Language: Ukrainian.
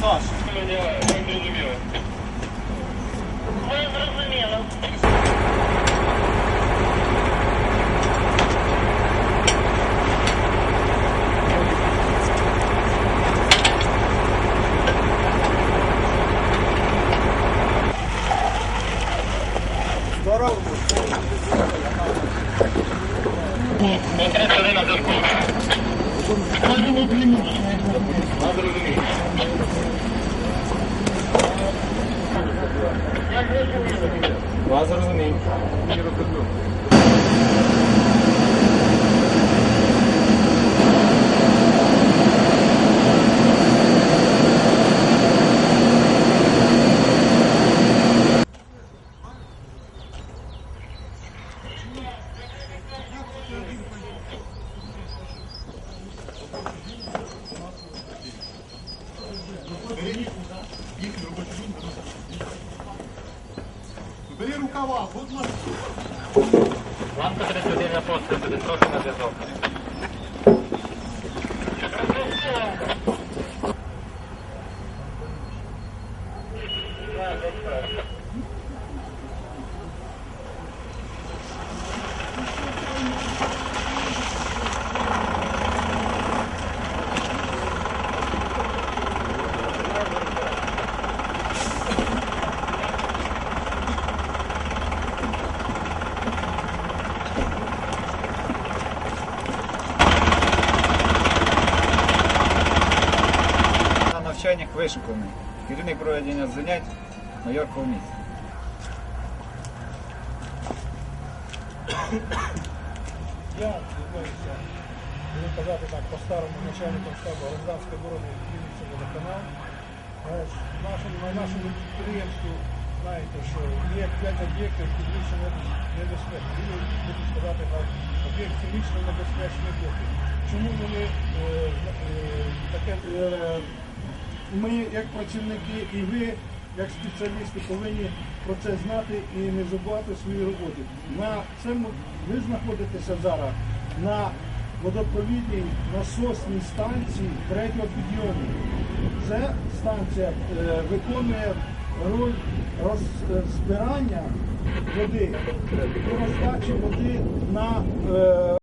Саш. Ми зрозуміли. Ми зрозуміли. Здорово. Ми зрозуміли. Ми зрозуміли. Вас зрозумів. Бери рукава, будь ласка. Лампа 31 на постріл буде трохи на зв'язок. На навчаннях вишуканий. Керівник проведення занять майор Ковміць. Я займаюся, будемо казати так, по-старому начальником штабу Гражданської оборони Вінниця водоканал. Е, на нашому підприємстві знаєте, що є 5 об'єктів підвищення небезпеки. Буду, буду сказати так, об'єкт хімічно небезпечний об'єкт. Чому вони е, е, таке ми, як працівники, і ви, як спеціалісти, повинні про це знати і не забувати свої роботи. На цьому ви знаходитеся зараз на водопровідній насосній станції третього підйому. Ця станція е, виконує роль розбирання води і роздачі води на е,